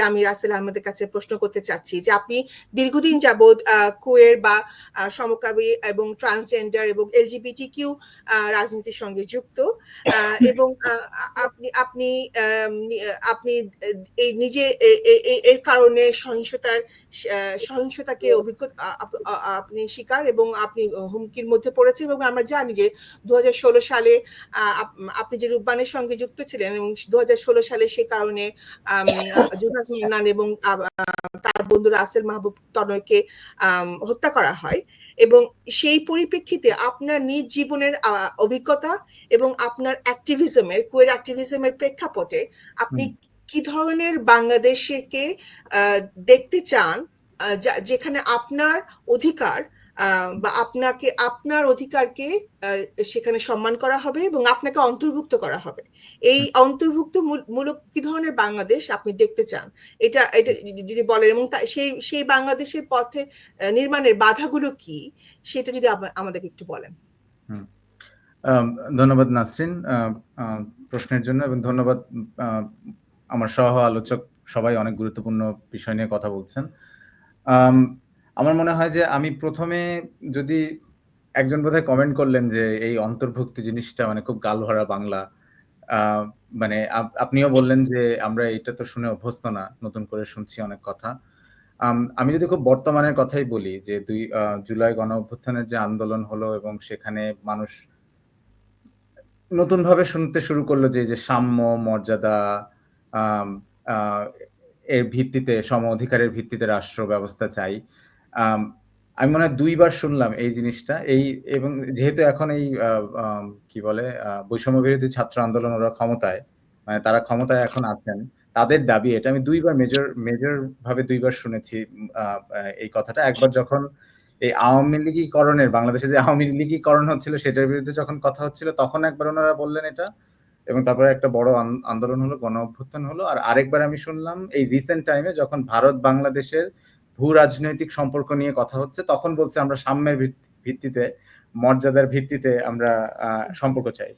আমি রাসেল আহমেদের কাছে প্রশ্ন করতে চাচ্ছি যে আপনি দীর্ঘদিন যাবৎ কুয়ের বা সমকামী এবং ট্রান্সজেন্ডার এবং এলজিবিটি কিউ রাজনীতির সঙ্গে যুক্ত এবং আপনি আপনি আপনি এই নিজে এর কারণে সহিংসতার সহিংসতাকে অভিজ্ঞতা আপনি শিকার এবং আপনি হুমকির মধ্যে পড়েছে এবং আমরা জানি যে দু হাজার ষোলো সালে আপনি যে রূপবানের সঙ্গে যুক্ত ছিলেন এবং দু হাজার ষোলো সালে সে কারণে আম, এবং তার বন্ধু রাসেল মাহবুব তনয়কে হত্যা করা হয় এবং সেই পরিপ্রেক্ষিতে আপনার নিজ জীবনের অভিজ্ঞতা এবং আপনার অ্যাক্টিভিজমের কুয়ের অ্যাক্টিভিজমের প্রেক্ষাপটে আপনি কি ধরনের বাংলাদেশকে আহ, দেখতে চান যেখানে আপনার অধিকার বা আপনাকে আপনার অধিকারকে সেখানে সম্মান করা হবে এবং আপনাকে অন্তর্ভুক্ত করা হবে। এই অন্তর্ভুক্ত মূলক কি ধরনের বাংলাদেশ আপনি দেখতে চান? এটা এটা যদি বলেন এবং সেই সেই বাংলাদেশের পথে নির্মাণের বাধাগুলো কি? সেটা যদি আমাদেরকে একটু বলেন। ধন্যবাদ নাসরিন প্রশ্নের জন্য এবং ধন্যবাদ আমার সহ আলোচক সবাই অনেক গুরুত্বপূর্ণ বিষয় নিয়ে কথা বলছেন। আমার মনে হয় যে আমি প্রথমে যদি একজন বোধহয় কমেন্ট করলেন যে এই অন্তর্ভুক্তি জিনিসটা মানে খুব গাল ভরা বাংলা মানে আপনিও বললেন যে আমরা এটা তো শুনে অভ্যস্ত না নতুন করে শুনছি অনেক কথা। আম, যদি খুব বর্তমানের কথাই বলি যে দুই জুলাই গণ অভ্যুত্থানের যে আন্দোলন হলো এবং সেখানে মানুষ নতুন ভাবে শুনতে শুরু করল যে যে সাম্য মর্যাদা এর ভিত্তিতে সম অধিকারের ভিত্তিতে রাষ্ট্র ব্যবস্থা চাই। আম, মনে হয় দুইবার শুনলাম এই জিনিসটা। এই এবং যেহেতু এখন এই কি বলে বৈষম্য বিরোধী ছাত্র আন্দোলন ওরা ক্ষমতায় মানে তারা ক্ষমতায় এখন আছেন তাদের দাবি এটা। আমি দুইবার মেজর মেজর ভাবে দুইবার শুনেছি এই কথাটা। একবার যখন এই আওয়ামী লীগীকরণের বাংলাদেশে যে আওয়ামী লীগীকরণ হচ্ছিল সেটার বিরুদ্ধে যখন কথা হচ্ছিল তখন একবার ওনারা বললেন এটা। এবং তারপরে একটা বড় আন্দোলন হলো গণ অভ্যুত্থান হলো। আর আরেকবার আমি শুনলাম এই রিসেন্ট টাইমে যখন ভারত বাংলাদেশের ভূ রাজনৈতিক সম্পর্ক নিয়ে কথা হচ্ছে, তখন বলছে আমরা সাম্যের ভিত- ভিত্তিতে, মর্যাদার ভিত্তিতে আমরা সম্পর্ক চাই।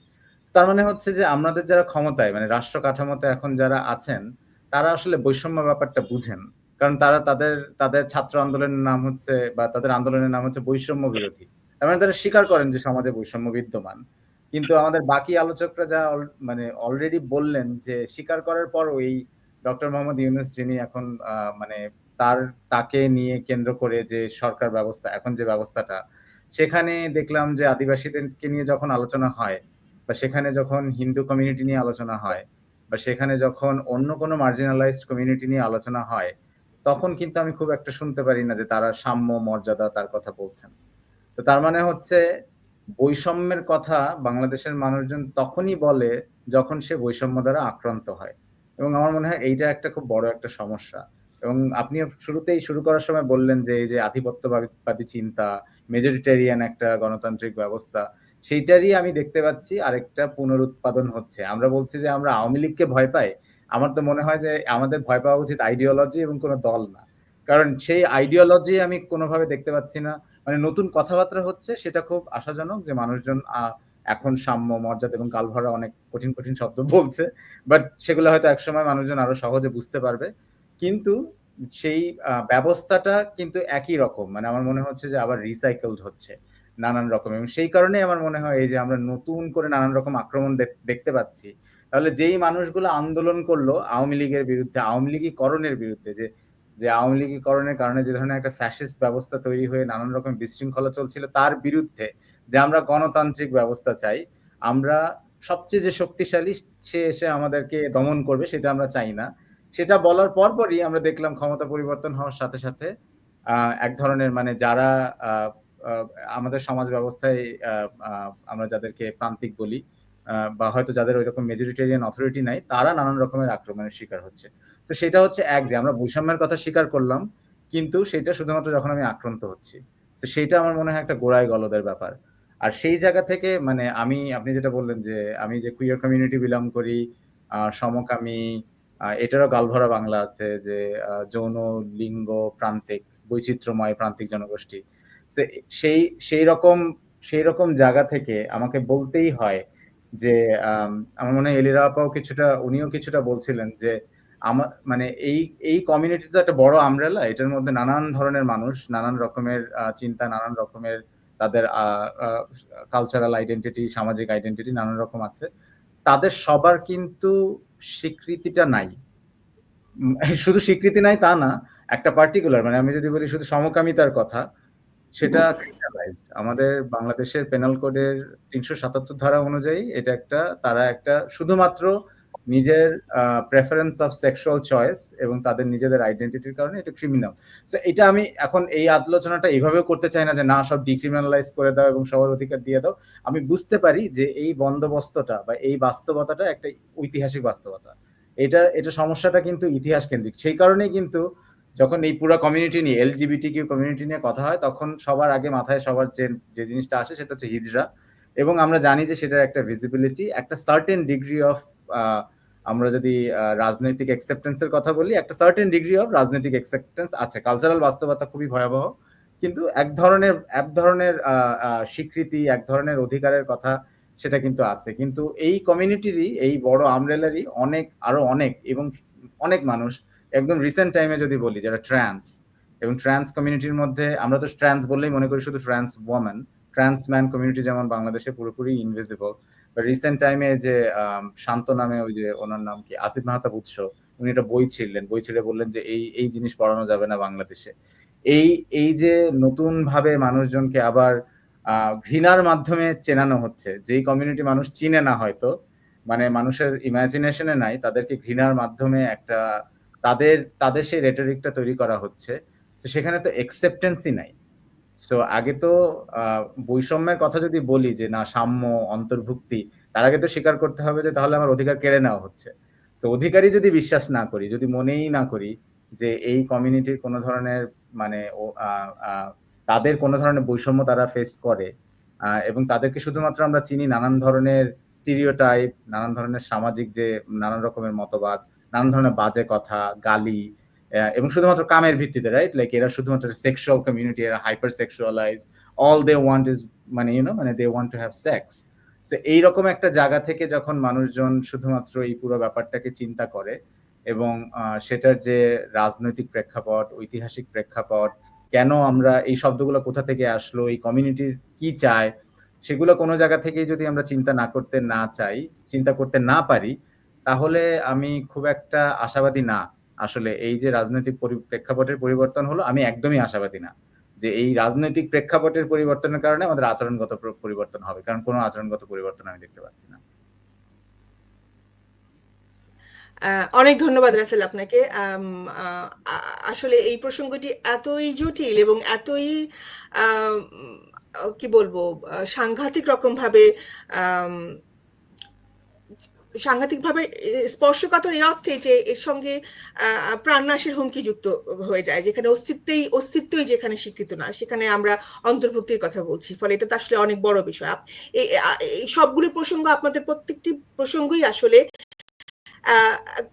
তার মানে হচ্ছে যে আমাদের যারা ক্ষমতায় মানে রাষ্ট্র কাঠামোতে এখন যারা আছেন, তারা আসলে বৈষম্য ব্যাপারটা বুঝেন। কারণ তারা তাদের তাদের ছাত্র আন্দোলনের নাম হচ্ছে, বা তাদের আন্দোলনের নাম হচ্ছে বৈষম্য বিরোধী। তার মানে তারা স্বীকার করেন যে সমাজে বৈষম্য বিদ্যমান। কিন্তু আমাদের বাকি আলোচকরা যা মানে অলরেডি বললেন যে স্বীকার করার পরও এই ডক্টর মোহাম্মদ ইউনুস যিনি এখন মানে তার, তাকে নিয়ে কেন্দ্র করে যে সরকার ব্যবস্থা, এখন যে ব্যবস্থাটা, সেখানে দেখলাম যে আদিবাসীদেরকে নিয়ে যখন আলোচনা হয়, বা সেখানে যখন হিন্দু কমিউনিটি নিয়ে আলোচনা হয়, বা সেখানে যখন অন্য কোনো মার্জিনালাইজড কমিউনিটি নিয়ে আলোচনা হয়, তখন কিন্তু আমি খুব একটা শুনতে পারি না যে তারা সাম্য, মর্যাদা তার কথা বলছেন। তো তার মানে হচ্ছে বৈষম্যের কথা বাংলাদেশের মানুষজন তখনই বলে যখন সে বৈষম্য দ্বারা আক্রান্ত হয়। এবং আমার মনে হয় এইটা একটা খুব বড় একটা সমস্যা। এবং আপনি শুরুতেই শুরু করার সময় বললেন যে এই যে আধিপত্যবাদী চিন্তা মেজরিটেরিয়ান একটা গণতান্ত্রিক ব্যবস্থা, সেইটারই আমি দেখতে পাচ্ছি আরেকটা পুনরুৎপাদন হচ্ছে। আমরা বলছি যে আমরা আওয়ামী লীগকে ভয় পাই। আমার তো মনে হয় যে আমাদের ভয় পাওয়া উচিত আইডিওলজি এবং কোনো দল না। কারণ সেই আইডিওলজি আমি কোনোভাবে দেখতে পাচ্ছি না। মানে নতুন কথাবার্তা হচ্ছে সেটা খুব আশাজনক যে মানুষজন এখন সাম্য, মর্যাদা এবং কালভরা অনেক কঠিন কঠিন শব্দ বলছে। বাট সেগুলো হয়তো একসময় মানুষজন আরও সহজে বুঝতে পারবে। কিন্তু সেই ব্যবস্থাটা কিন্তু একই রকম। মানে আমার মনে হচ্ছে যে আবার রিসাইকেলড হচ্ছে নানান রকম। এবং সেই কারণে আমার মনে হয় এই যে আমরা নতুন করে নানান রকম আক্রমণ দেখ- দেখতে পাচ্ছি, তাহলে যেই মানুষগুলো আন্দোলন করল আওয়ামী লীগের বিরুদ্ধে, আওয়ামী লীগীকরণের বিরুদ্ধে, যে যে আওয়ামী লীগীকরণের কারণে যে ধরনের একটা ফ্যাসিস্ট ব্যবস্থা তৈরি হয়ে নানান রকম বিশৃঙ্খলা চলছিল, তার বিরুদ্ধে যে আমরা গণতান্ত্রিক ব্যবস্থা চাই, আমরা সবচেয়ে যে শক্তিশালী সে এসে আমাদেরকে দমন করবে সেটা আমরা চাই না। সেটা বলার পরপরই আমরা দেখলাম ক্ষমতা পরিবর্তন হওয়ার সাথে সাথে এক ধরনের মানে যারা আমাদের সমাজ ব্যবস্থায় আমরা যাদেরকে প্রান্তিক বলি বা হয়তো যাদের ওই রকম মেজরিটেরিয়ান অথরিটি নাই, তারা নানান রকমের আক্রমণের শিকার হচ্ছে। তো সেটা হচ্ছে এক যে আমরা বৈষম্যের কথা স্বীকার করলাম, কিন্তু সেটা শুধুমাত্র যখন আমি আক্রান্ত হচ্ছি। তো সেইটা আমার মনে হয় একটা গোড়ায় গলদের ব্যাপার। আর সেই জায়গা থেকে মানে আমি, আপনি যেটা বললেন যে আমি যে কুইয়ার কমিউনিটি বিলং করি সমকামী এটারও গালভরা বাংলা আছে যে যৌন লিঙ্গ প্রান্তিক, বৈচিত্র্যময় প্রান্তিক জনগোষ্ঠী। সেই সেই রকম সেই রকম জায়গা থেকে আমাকে বলতেই হয় যে আমার মনে হয় এলিরা আপাও কিছুটা, উনিও কিছুটা বলছিলেন যে আমার মানে এই এই কমিউনিটি তো একটা বড় আমব্রেলা এটার মধ্যে নানান ধরনের মানুষ, নানান রকমের চিন্তা, নানান রকমের তাদের কালচারাল আইডেন্টিটি সামাজিক আইডেন্টিটি নানান রকম আছে। তাদের সবার কিন্তু স্বীকৃতিটা নাই। শুধু স্বীকৃতি নাই তা না একটা পার্টিকুলার মানে আমি যদি বলি শুধু সমকামিতার কথা সেটা ক্রিমিনালাইজড আমাদের বাংলাদেশের পেনাল কোডের তিনশো সাতাত্তর ধারা অনুযায়ী এটা একটা তারা একটা শুধুমাত্র নিজের প্রেফারেন্স অফ সেক্সুয়াল চয়েস এবং তাদের নিজেদের আইডেন্টিটির কারণে এটা ক্রিমিনাল তো এটা আমি এখন এই আলোচনাটা এইভাবেও করতে চাই না যে, না, সব ডিক্রিমিনালাইজ করে দাও এবং সবার অধিকার দিয়ে দাও। আমি বুঝতে পারি যে, এই বন্দোবস্তটা বা এই বাস্তবতাটা একটা ঐতিহাসিক বাস্তবতা। এটা এটা সমস্যাটা কিন্তু ইতিহাস কেন্দ্রিক সেই কারণেই কিন্তু যখন এই পুরো কমিউনিটি নিয়ে এলজিবিটি কিউ কমিউনিটি নিয়ে কথা হয়, তখন সবার আগে মাথায় সবার যে যে জিনিসটা আসে সেটা হচ্ছে হিজরা এবং আমরা জানি যে, সেটার একটা ভিজিবিলিটি একটা সার্টেন ডিগ্রি অফ আমরা যদি রাজনৈতিক অ্যাকসেপ্টেন্সের কথা বলি, একটা সার্টেন ডিগ্রি অফ রাজনৈতিক অ্যাকসেপ্টেন্স আছে। কালচারাল বাস্তবতা খুবই ভয়াবহ। কিন্তু এক ধরনের এক ধরনের স্বীকৃতি, এক ধরনের অধিকারের কথা সেটা কিন্তু আছে। কিন্তু এই কমিউনিটিরই এই বড় আমরেলারই অনেক, আরও অনেক এবং অনেক মানুষ, একদম রিসেন্ট টাইমে যদি বলি, যারা ট্রান্স এবং ট্রান্স কমিউনিটির মধ্যে আমরা তো ট্রান্স বললেই মনে করি শুধু trans women trans man community যেমন বাংলাদেশে পুরোপুরি ইনভিজিবল রিসেন্ট টাইমে যে শান্ত নামে ওই যে ওনার নাম কি? আসিফ মাহতাব উৎস, উনি একটা বই ছিলেন বই ছেড়ে বললেন যে, এই এই জিনিস পড়ানো যাবে না বাংলাদেশে। এই এই যে নতুন ভাবে মানুষজনকে আবার ঘৃণার মাধ্যমে চেনানো হচ্ছে, যেই কমিউনিটি মানুষ চিনে না হয়তো মানে মানুষের ইমাজিনেশনে নাই, তাদেরকে ঘৃণার মাধ্যমে একটা, তাদের তাদের সেই রেটরিকটা তৈরি করা হচ্ছে। তো সেখানে তো একসেপ্টেন্সই নাই। তো আগে তো বৈষম্যের কথা যদি বলি যে, না, সাম্য, অন্তর্ভুক্তি, তার আগে তো স্বীকার করতে হবে যে, তাহলে আমার অধিকার কেড়ে নেওয়া হচ্ছে। তো অধিকারই যদি বিশ্বাস না করি, যদি মনেই না করি যে, এই কমিউনিটির কোনো ধরনের মানে তাদের কোনো ধরনের বৈষম্য তারা ফেস করে এবং তাদেরকে শুধুমাত্র আমরা চিনি নানান ধরনের স্টিরিওটাইপ নানান ধরনের সামাজিক যে, নানান রকমের মতবাদ, নানান ধরনের বাজে কথা, গালি এবং শুধুমাত্র কামের ভিত্তিতে রাইট লাইক এরা শুধুমাত্র সেক্সুয়াল কমিউনিটি এরা hyper sexualize all they want is মানে ইউনো মানে they want to have sex তো এইরকম একটা জায়গা থেকে যখন মানুষজন শুধুমাত্র এই পুরো ব্যাপারটাকে চিন্তা করে এবং সেটার যে রাজনৈতিক প্রেক্ষাপট, ঐতিহাসিক প্রেক্ষাপট, কেন আমরা এই শব্দগুলো কোথা থেকে আসলো, এই কমিউনিটির কি চায়, সেগুলো কোনো জায়গা থেকেই যদি আমরা চিন্তা না করতে না চাই, চিন্তা করতে না পারি, তাহলে আমি খুব একটা আশাবাদী না। আসলে এই যে রাজনৈতিক পরি- প্রেক্ষাপটের পরিবর্তন হলো, আমি একদমই আশাবাদী না যে এই রাজনৈতিক প্রেক্ষাপটের পরিবর্তনের কারণে আমাদের আচরণগত পরিবর্তন হবে, কারণ কোনো আচরণগত পরিবর্তন আমি দেখতে পাচ্ছি না। অনেক ধন্যবাদ রাসেল আপনাকে। আসলে এই প্রসঙ্গটি এতই জটিল এবং এতই কি বলব সাংঘাতিক রকম ভাবে সাংঘাতিকভাবে ভাবে স্পর্শকাতর এই অর্থে যে এর সঙ্গে প্রাণনাশের হুমকি যুক্ত হয়ে যায়, যেখানে অস্তিত্বই অস্তিত্বই যেখানে স্বীকৃত না, সেখানে আমরা অন্তর্ভুক্তির কথা বলছি, ফলে এটা তো আসলে অনেক বড় বিষয়। এই সবগুলো প্রসঙ্গ আপনাদের প্রত্যেকটি প্রসঙ্গই আসলে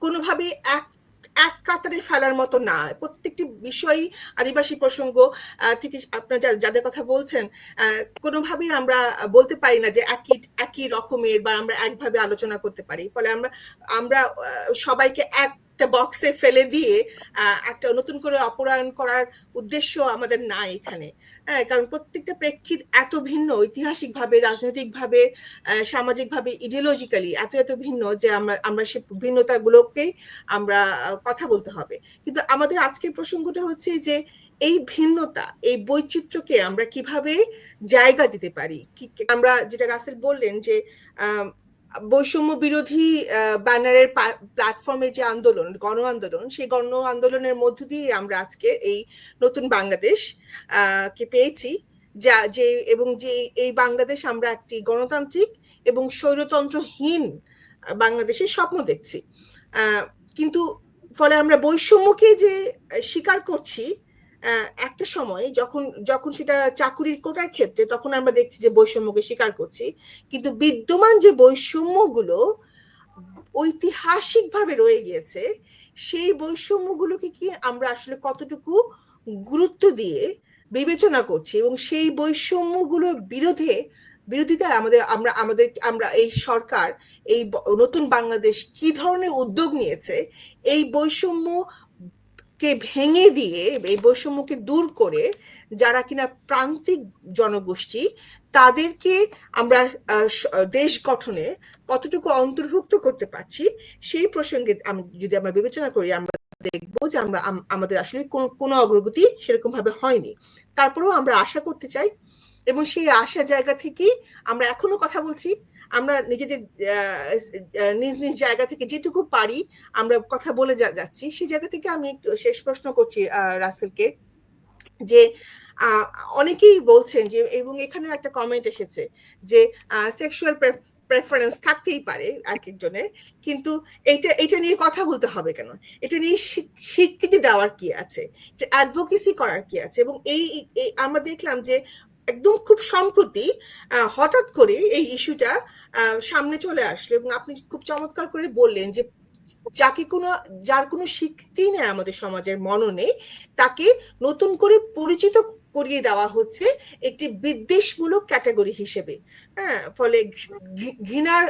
কোনোভাবে এক এক কাতারে ফেলার মতো না। প্রত্যেকটি বিষয়ই আদিবাসী প্রসঙ্গ থেকে আপনার যা- যাদের কথা বলছেন কোনোভাবেই আমরা বলতে পারি না যে একই একই রকমের বা আমরা একভাবে আলোচনা করতে পারি। ফলে আমরা আমরা সবাইকে সবাইকে একটা বক্সে ফেলে দিয়ে একটা নতুন করে অপরায়ণ করার উদ্দেশ্য আমাদের না এখানে। হ্যাঁ কারণ প্রত্যেকটা প্রেক্ষিত এত ভিন্ন, ঐতিহাসিকভাবে, রাজনৈতিকভাবে সামাজিকভাবে ইডিওলজিক্যালি এত এত ভিন্ন যে আমরা আমরা সে ভিন্নতাগুলোকেই আমরা কথা বলতে হবে। কিন্তু আমাদের আজকের প্রসঙ্গটা হচ্ছে যে, এই ভিন্নতা, এই বৈচিত্র্যকে আমরা কীভাবে জায়গা দিতে পারি? আমরা যেটা রাসেল বললেন যে বৈষম্য বিরোধী ব্যানারের প্ল্যাটফর্মে যে আন্দোলন, গণ আন্দোলন, সেই গণ আন্দোলনের মধ্য দিয়ে আমরা আজকে এই নতুন বাংলাদেশ কে পেয়েছি। যা, যে, এবং যে, এই বাংলাদেশ আমরা একটি গণতান্ত্রিক এবং স্বৈরতন্ত্রহীন বাংলাদেশের স্বপ্ন দেখছি। কিন্তু ফলে আমরা বৈষম্যকে যে স্বীকার করছি একটা সময় যখন যখন সেটা চাকুরির কোটার ক্ষেত্রে তখন আমরা দেখছি যে বৈষম্যকে স্বীকার করছি। কিন্তু বিদ্যমান যে বৈষম্যগুলো ঐতিহাসিকভাবে রয়ে গিয়েছে, সেই বৈষম্যগুলোকে কি আমরা আসলে কতটুকু গুরুত্ব দিয়ে বিবেচনা করছি এবং সেই বৈষম্যগুলোর বিরোধে, বিরোধিতায় আমাদের, আমরা আমাদের, আমরা এই সরকার, এই নতুন বাংলাদেশ কি ধরনের উদ্যোগ নিয়েছে, এই বৈষম্য কে ভেঙে দিয়ে এই বৈষম্যকে দূর করে যারা কিনা প্রান্তিক জনগোষ্ঠী, তাদেরকে আমরা দেশ গঠনে কতটুকু অন্তর্ভুক্ত করতে পারছি সেই প্রসঙ্গে যদি আমরা বিবেচনা করি, আমরা দেখব যে আমরা আমাদের আসলে কোনো কোনো অগ্রগতি সেরকম ভাবে হয়নি। তারপরেও আমরা আশা করতে চাই এবং সেই আশা জায়গা থেকেই আমরা এখনও কথা বলছি। আমরা নিজেদের নিজ নিজ জায়গা থেকে যেটুকু পারি আমরা কথা বলে যাচ্ছি। সেই জায়গা থেকে আমি একটু শেষ প্রশ্ন করছি রাসেলকে যে অনেকেই বলছেন যে, এবং এখানে একটা কমেন্ট এসেছে যে সেক্সুয়াল প্রেফারেন্স থাকতেই পারে এক একজনের কিন্তু এটা এটা নিয়ে কথা বলতে হবে কেন? এটা নিয়ে স্বী- স্বীকৃতি দেওয়ার কি আছে? এটা অ্যাডভোকেসি করার কি আছে? এবং এই- আমরা দেখলাম যে একদম খুব সম্প্রতি হঠাৎ করে এই ইস্যুটা সামনে চলে আসলো এবং আপনি খুব চমৎকার করে বললেন যে, যাকে কোনো, যার কোনো স্বীকৃতি নেই আমাদের সমাজের মননে তাকে নতুন করে পরিচিত করিয়ে দেওয়া হচ্ছে একটি বিদ্বেষমূলক ক্যাটাগরি হিসেবে। হ্যাঁ ফলে ঘৃণার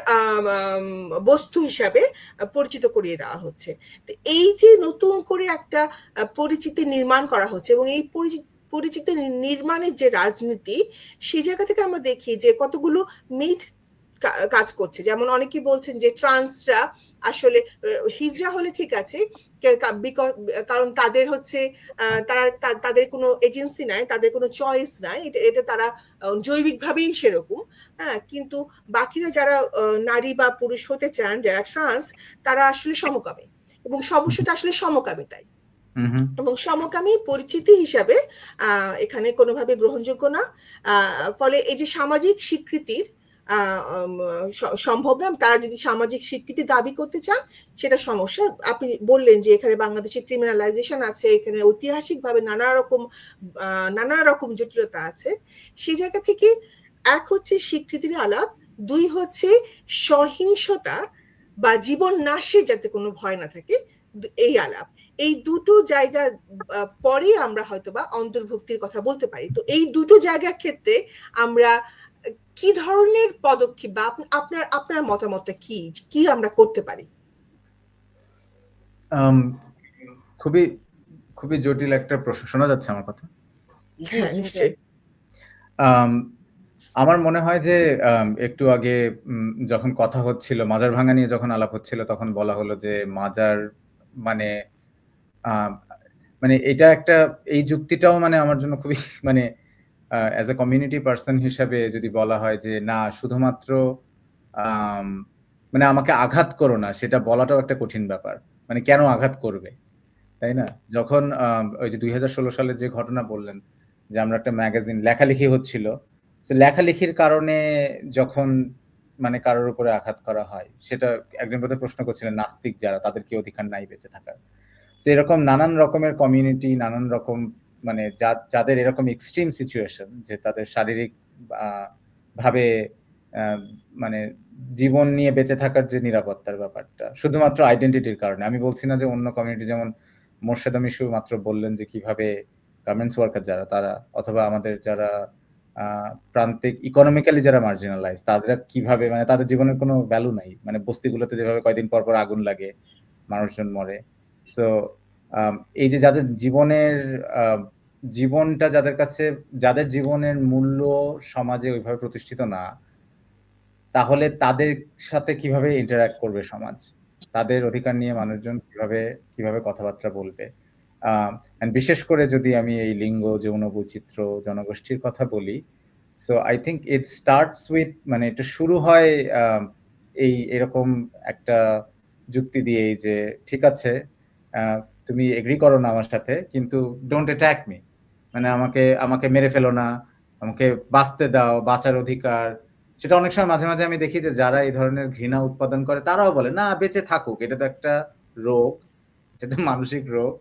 বস্তু হিসাবে পরিচিত করিয়ে দেওয়া হচ্ছে। তো এই যে নতুন করে একটা পরিচিতি নির্মাণ করা হচ্ছে এবং এই পরিচি- পরিচিতি নির্মাণের যে রাজনীতি, সেই জায়গা থেকে আমরা দেখি যে কতগুলো মিথ কাজ করছে। যেমন অনেকেই বলছেন যে ট্রান্সরা আসলে হিজড়া হলে ঠিক আছে কারণ তাদের হচ্ছে তারা তাদের কোনো এজেন্সি নাই, তাদের কোনো চয়েস নাই, এটা এটা তারা জৈবিকভাবেই সেরকম হ্যাঁ? কিন্তু বাকিরা যারা নারী বা পুরুষ হতে চান, যারা ট্রান্স তারা আসলে সমকামী এবং সমস্যাটা আসলে হুম এবং সমকামী পরিচিতি হিসাবে এখানে কোনোভাবে গ্রহণযোগ্য না। ফলে এই যে সামাজিক স্বীকৃতির স- সম্ভব না, তারা যদি সামাজিক স্বীকৃতি দাবি করতে চান, সেটা সমস্যা। আপনি বললেন যে এখানে বাংলাদেশে ক্রিমিনালাইজেশন আছে, এখানে ঐতিহাসিকভাবে নানা রকম নানা রকম জটিলতা আছে। সেই জায়গা থেকে এক হচ্ছে স্বীকৃতির আলাপ, দুই হচ্ছে সহিংসতা বা জীবন নাশের যাতে কোনো ভয় না থাকে এই আলাপ। এই দুটো জায়গা পরে আমরা হয়তোবা অন্তর্ভুক্তির কথা বলতে পারি। তো এই দুটো জায়গার ক্ষেত্রে আমরা কি ধরনের পদক্ষেপ বা আপনার আপনার মতামতটা কি? কি আমরা করতে পারি? খুবই খুবই জটিল একটা প্রশ্ন শোনা যাচ্ছে আমার কথা। হ্যাঁ নিশ্চয়ই। আমার মনে হয় যে একটু আগে যখন কথা হচ্ছিল মাজার ভাঙা নিয়ে যখন আলাপ হচ্ছিল তখন বলা হলো যে মাজার মানে মানে এটা একটা, এই যুক্তিটাও মানে আমার জন্য খুবই মানে অ্যাজ এ কমিউনিটি পার্সন হিসাবে যদি বলা হয় যে না, শুধুমাত্র মানে আমাকে আঘাত করো না, সেটা বলাটাও একটা কঠিন ব্যাপার। মানে কেন আঘাত করবে? তাই না? যখন ওই যে দুই সালের যে ঘটনা বললেন, যে আমরা একটা ম্যাগাজিন, লেখালেখি হচ্ছিল তো লেখালেখির কারণে যখন মানে কারোর উপরে আঘাত করা হয়, সেটা একজন প্রশ্ন করছিলেন, নাস্তিক যারা, তাদের কি অধিকার নাই বেঁচে থাকার? তো এরকম নানান রকমের কমিউনিটি নানান রকম মানে যাদের এরকম এক্সট্রিম সিচুয়েশন যে তাদের শারীরিক ভাবে মানে জীবন নিয়ে বেঁচে থাকার যে নিরাপত্তার ব্যাপারটা, শুধুমাত্র আইডেন্টিটির কারণে। আমি বলছি না যে অন্য কমিউনিটি যেমন মোর্শেদা মিশু মাত্র বললেন যে কীভাবে গার্মেন্টস ওয়ার্কার যারা, তারা, অথবা আমাদের যারা প্রান্তিক ইকোনমিক্যালি যারা মার্জিনালাইজ তাদের কীভাবে মানে তাদের জীবনের কোনো ভ্যালু নাই। মানে বস্তিগুলোতে যেভাবে কয়দিন পর পর আগুন লাগে, মানুষজন মরে। সো এই যে যাদের জীবনের জীবনটা যাদের কাছে, যাদের জীবনের মূল্য সমাজে ওইভাবে প্রতিষ্ঠিত না, তাহলে তাদের সাথে কীভাবে ইন্টারঅ্যাক্ট করবে সমাজ? তাদের অধিকার নিয়ে মানুষজন কীভাবে কীভাবে কথাবার্তা বলবে? বিশেষ করে যদি আমি এই লিঙ্গ, যৌন বৈচিত্র্য, জনগোষ্ঠীর কথা বলি so I think it starts with মানে এটা শুরু হয় এই এরকম একটা যুক্তি দিয়েই যে, ঠিক আছে তুমি এগ্রি করো না আমার সাথে, কিন্তু ডোন্ট অ্যাটাক মি মানে আমাকে আমাকে মেরে ফেলো না, আমাকে বাঁচতে দাও, বাঁচার অধিকার। সেটা অনেক সময় মাঝে মাঝে আমি দেখি যে যারা এই ধরনের ঘৃণা উৎপাদন করে, তারাও বলে, না, বেঁচে থাকুক, এটা তো একটা রোগ, এটা মানসিক রোগ,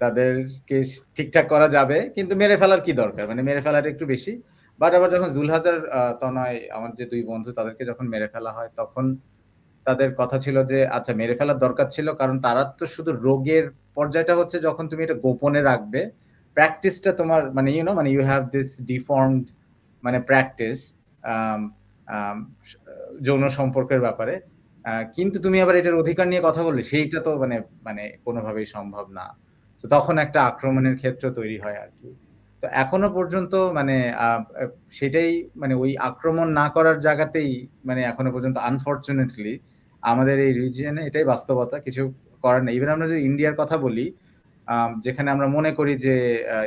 তাদেরকে ঠিকঠাক করা যাবে, কিন্তু মেরে ফেলার কি দরকার? মানে মেরে ফেলাটা একটু বেশি। বাট আবার যখন জুলহাজার তনয়, আমার যে দুই বন্ধু, তাদেরকে যখন মেরে ফেলা হয়, তখন তাদের কথা ছিল যে আচ্ছা মেরে ফেলার দরকার ছিল কারণ তারা তো শুধু রোগের পর্যায়টা হচ্ছে যখন তুমি এটা গোপনে রাখবে প্র্যাকটিসটা তোমার মানে ইউনো মানে ইউ হ্যাভ দিস ডিফর্মড মানে প্র্যাকটিস আম স, যৌন সম্পর্কের ব্যাপারে। কিন্তু তুমি আবার এটার অধিকার নিয়ে কথা বললে, সেইটা তো মানে মানে কোনোভাবেই সম্ভব না। তো তখন একটা আক্রমণের ক্ষেত্র তৈরি হয় আর কি তো এখনও পর্যন্ত মানে সেটাই মানে ওই আক্রমণ না করার জায়গাতেই মানে এখনও পর্যন্ত আনফরচুনেটলি আমাদের এই রিজিয়ন এটাই বাস্তবতা। কিছু করার নেই। ইভেন আমরা যদি ইন্ডিয়ার কথা বলি, যেখানে আমরা মনে করি যে আ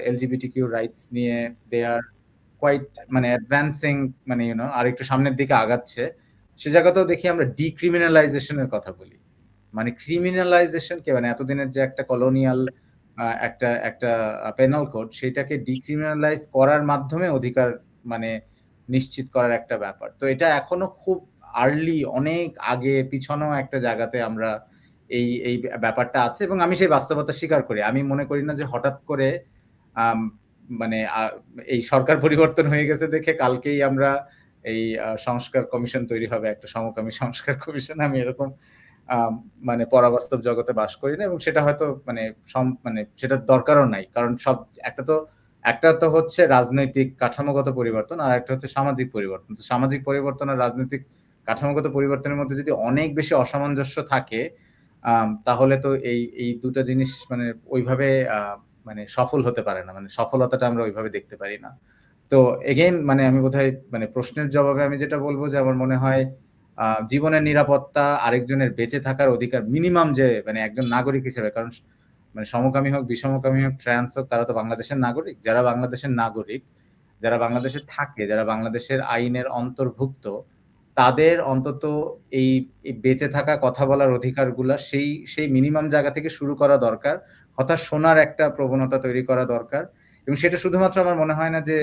কিউ রাইটস নিয়ে দে আর কোয়াইট মানে অ্যাডভান্সিং মানে ইউনো আর একটু সামনের দিকে আগাচ্ছে। সে জায়গাতেও দেখি আমরা ডিক্রিমিনালাইজেশনের কথা বলি। মানে ক্রিমিনালাইজেশন কে মানে এতদিনের যে একটা কলোনিয়াল একটা একটা পেনাল কোড সেটাকে ডিক্রিমিনালাইজ করার মাধ্যমে অধিকার মানে নিশ্চিত করার একটা ব্যাপার। তো এটা এখনও খুব আর্লি অনেক আগে পিছনেও একটা জায়গাতে আমরা এই এই ব্যাপারটা আছে এবং আমি সেই বাস্তবতা স্বীকার করি। আমি মনে করি না যে হঠাৎ করে মানে এই সরকার পরিবর্তন হয়ে গেছে দেখে কালকেই আমরা এই সংস্কার কমিশন তৈরি হবে একটা সমকামী সংস্কার কমিশন। আমি এরকম মানে পরাবাস্তব জগতে বাস করি না এবং সেটা হয়তো মানে মানে সেটার দরকারও নাই। কারণ সব একটা তো একটা তো হচ্ছে রাজনৈতিক কাঠামোগত পরিবর্তন, আর একটা হচ্ছে সামাজিক পরিবর্তন। তো সামাজিক পরিবর্তন আর রাজনৈতিক কাঠামোগত পরিবর্তনের মধ্যে যদি অনেক বেশি অসামঞ্জস্য থাকে, তাহলে তো এই এই ২ টা জিনিস মানে ওইভাবে মানে সফল হতে পারে না। মানে সফলতাটা আমরা ওইভাবে দেখতে পারি না। তো এগেইন মানে আমি বোধহয় মানে প্রশ্নের জবাবে আমি যেটা বলব যে আমার মনে হয় জীবনের নিরাপত্তা, আরেকজনের বেঁচে থাকার অধিকার মিনিমাম যে মানে একজন নাগরিক হিসেবে কারণ মানে সমকামী হোক, বিষমকামী হোক, ট্রান্স হোক তারা তো বাংলাদেশের নাগরিক। যারা বাংলাদেশের নাগরিক, যারা বাংলাদেশে থাকে, যারা বাংলাদেশের আইনের অন্তর্ভুক্ত, তাদের অন্তত এই বেঁচে থাকা, কথা বলার অধিকারগুলা সেই সেই মিনিমাম জায়গা থেকে শুরু করা দরকার। কথা শোনার একটা প্রবণতা তৈরি করা দরকার। এবং সেটা শুধুমাত্র আমার মনে হয় না যে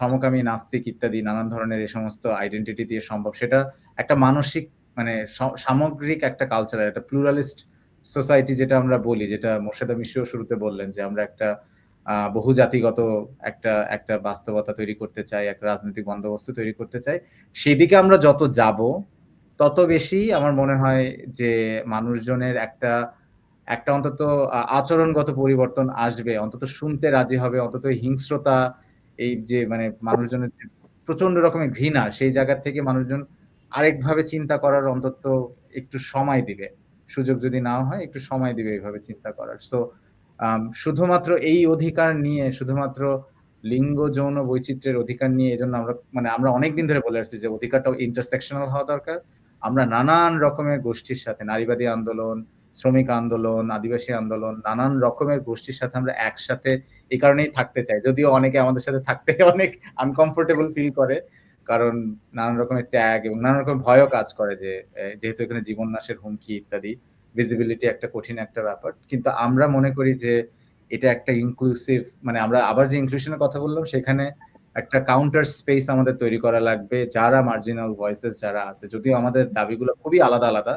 সমকামী, নাস্তিক ইত্যাদি নানান ধরনের এই সমস্ত আইডেন্টিটি দিয়ে সম্ভব। সেটা একটা মানসিক মানে সামগ্রিক একটা কালচার, একটা প্লুরালিস্ট সোসাইটি যেটা আমরা বলি, যেটা মোর্শেদা মিশিও শুরুতে বললেন যে আমরা একটা বহুজাতিগত একটা একটা বাস্তবতা তৈরি করতে চাই, একটা রাজনৈতিক বন্দোবস্ত তৈরি করতে চাই। সেদিকে আমরা যত যাব তত বেশি আমার মনে হয় যে মানুষজনের একটা একটা অন্তত আচরণগত পরিবর্তন আসবে। অন্তত শুনতে রাজি হবে, অন্তত হিংস্রতা এই যে মানে মানুষজনের প্রচণ্ড রকমের ঘৃণা, সেই জায়গা থেকে মানুষজন আরেকভাবে চিন্তা করার অন্তত একটু সময় দিবে। সুযোগ যদি নাও হয় একটু সময় দিবে এভাবে চিন্তা করার। সো শুধুমাত্র এই অধিকার নিয়ে শুধুমাত্র লিঙ্গ যৌন বৈচিত্র্যের অধিকার নিয়ে এজন্য আমরা মানে আমরা অনেকদিন ধরে বলে আসছি যে অধিকারটাও ইন্টারসেকশনাল হওয়া দরকার। আমরা নানান রকমের গোষ্ঠীর সাথে নারীবাদী আন্দোলন, শ্রমিক আন্দোলন, আদিবাসী আন্দোলন, নানান রকমের গোষ্ঠীর সাথে আমরা একসাথে এই কারণেই থাকতে চাই। যদিও অনেকে আমাদের সাথে থাকতে অনেক আনকমফোর্টেবল ফিল করে। কারণ নানান রকমের ট্যাগ এবং নানান রকমের ভয়ও কাজ করে যে যেহেতু এখানে জীবন নাশের হুমকি ইত্যাদি, ভিজিবিলিটি একটা কঠিন একটা ব্যাপার। কিন্তু আমরা মনে করি যে এটা একটা ইনক্লুসিভ মানে আমরা আবার যে ইনক্লুশন এর কথা বললাম সেখানে একটা কাউন্টার স্পেস আমাদের তৈরি করা লাগবে। যারা মার্জিনাল ভয়েসেস যারা আছে। যদিও আমাদের দাবিগুলো খুবই আলাদা, আলাদা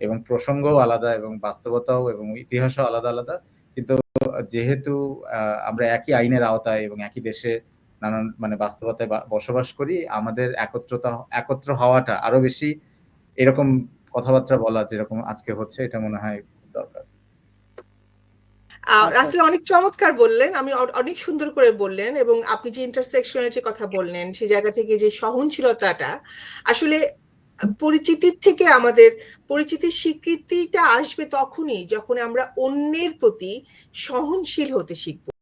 এবং প্রসঙ্গও আলাদা এবং বাস্তবতাও এবং ইতিহাসও আলাদা, আলাদা। কিন্তু যেহেতু আমরা একই আইনের আওতায় এবং একই দেশে নানান মানে বাস্তবতায় বসবাস করি, আমাদের একত্রতা একত্র হওয়াটা আরও বেশি এরকম কথাবার্তা বলা যেরকম আজকে হচ্ছে এটা মনে হয় দরকার। আচ্ছা। রাসেল অনেক চমৎকার বললেন। আমি অনেক সুন্দর করে বললেন এবং আপনি যে ইন্টারসেকশনালিটির কথা বললেন, সে জায়গা থেকে যে সহনশীলতাটা আসলে পরিচিতির থেকে আমাদের পরিচিতির স্বীকৃতিটা আসবে তখনই যখন আমরা অন্যের প্রতি সহনশীল হতে শিখব।